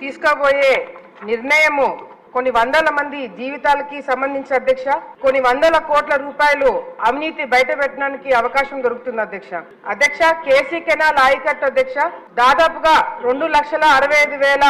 తీసుకోబోయే నిర్ణయము కొన్ని వందల మంది జీవితాలకి సంబంధించి అధ్యక్ష. కొన్ని వందల కోట్ల రూపాయలు అవినీతి బయట పెట్టడానికి అవకాశం దొరుకుతుంది అధ్యక్ష. అధ్యక్ష కేసీ కెనాల్ ఆయకట్టు అధ్యక్ష. దాదాపుగా రెండు లక్షల అరవై ఐదు వేల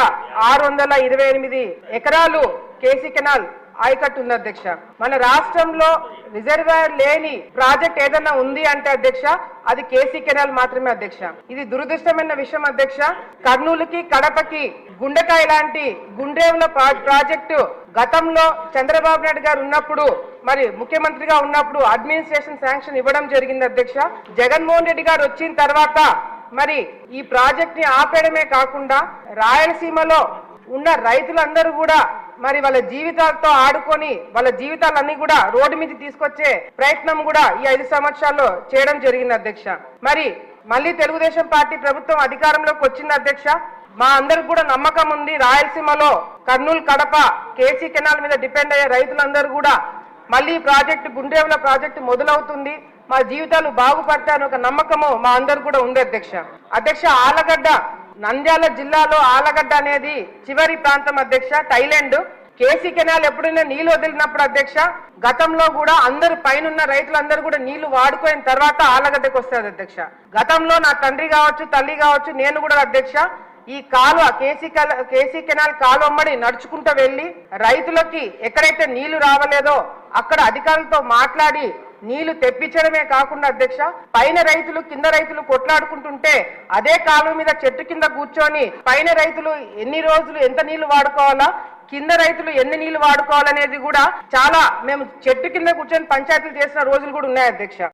ఆరు వందల ఇరవై ఎనిమిది ఎకరాలు కేసీ కెనాల్ ఆయకట్టు ఉంది అధ్యక్ష. మన రాష్ట్రంలో రిజర్వాయర్ లేని ప్రాజెక్ట్ ఏదైనా ఉంది అంటే అధ్యక్ష అది కేసీ కెనాల్ మాత్రమే అధ్యక్ష. ఇది దురదృష్టమైన విషయం అధ్యక్ష. కర్నూలుకి కడపకి గుండెకాయ లాంటి గుండేవుల ప్రా- ప్రాజెక్టు గతంలో చంద్రబాబు నాయుడు గారు ఉన్నప్పుడు మరి ముఖ్యమంత్రిగా ఉన్నప్పుడు అడ్మినిస్ట్రేషన్ శాంక్షన్ ఇవ్వడం జరిగింది అధ్యక్ష. జగన్మోహన్ రెడ్డి గారు వచ్చిన తర్వాత మరి ఈ ప్రాజెక్ట్ని ఆపేయడమే కాకుండా రాయలసీమలో ఉన్న రైతులందరూ కూడా మరి వాళ్ళ జీవితాలతో ఆడుకొని వాళ్ళ జీవితాలన్నీ కూడా రోడ్డు మీద తీసుకొచ్చే ప్రయత్నం కూడా ఈ ఐదు సంవత్సరాల్లో చేయడం జరిగింది అధ్యక్ష. మరి మళ్ళీ తెలుగుదేశం పార్టీ ప్రభుత్వం అధికారంలోకి వచ్చింది అధ్యక్ష. మా అందరికి కూడా నమ్మకం ఉంది. రాయలసీమలో కర్నూలు కడప కేసీ కెనాల్ మీద డిపెండ్ అయ్యే రైతులందరూ కూడా మళ్ళీ ప్రాజెక్ట్ ప్రాజెక్టు గుండ్రేవుల ప్రాజెక్టు మొదలవుతుంది. మా జీవితాలు బాగుపడతాయని ఒక నమ్మకము మా అందరు కూడా ఉంది అధ్యక్ష. అధ్యక్ష ఆలగడ్డ నంద్యాల జిల్లాలో ఆలగడ్డ అనేది చివరి ప్రాంతం అధ్యక్ష. థైలాండ్ కేసీ కెనాల్ ఎప్పుడైనా నీళ్ళు వదిలినప్పుడు అధ్యక్ష గతంలో కూడా అందరు పైనున్న రైతులందరూ కూడా నీళ్ళు వాడుకోయిన తర్వాత ఆలగడ్డకు వస్తుంది అధ్యక్ష. గతంలో నా తండ్రి కావచ్చు తల్లి కావచ్చు నేను కూడా అధ్యక్ష ఈ కాలువ కేసీ కేసీ కెనాల్ కాలువమ్మడి నడుచుకుంటూ వెళ్ళి రైతులకి ఎక్కడైతే నీళ్ళు రావలేదో అక్కడ అధికారులతో మాట్లాడి నీళ్ళు తెప్పించడమే కాకుండా అధ్యక్ష పైన రైతులు కింద రైతులు కొట్లాడుకుంటుంటే అదే కాలువ మీద చెట్టు కింద కూర్చొని పైన రైతులు ఎన్ని రోజులు ఎంత నీళ్ళు వాడుకోవాలా కింద రైతులు ఎన్ని నీళ్ళు వాడుకోవాలనేది కూడా చాలా మేము చెట్టు కింద కూర్చొని పంచాయతీలు చేసిన రోజులు కూడా ఉన్నాయి అధ్యక్ష.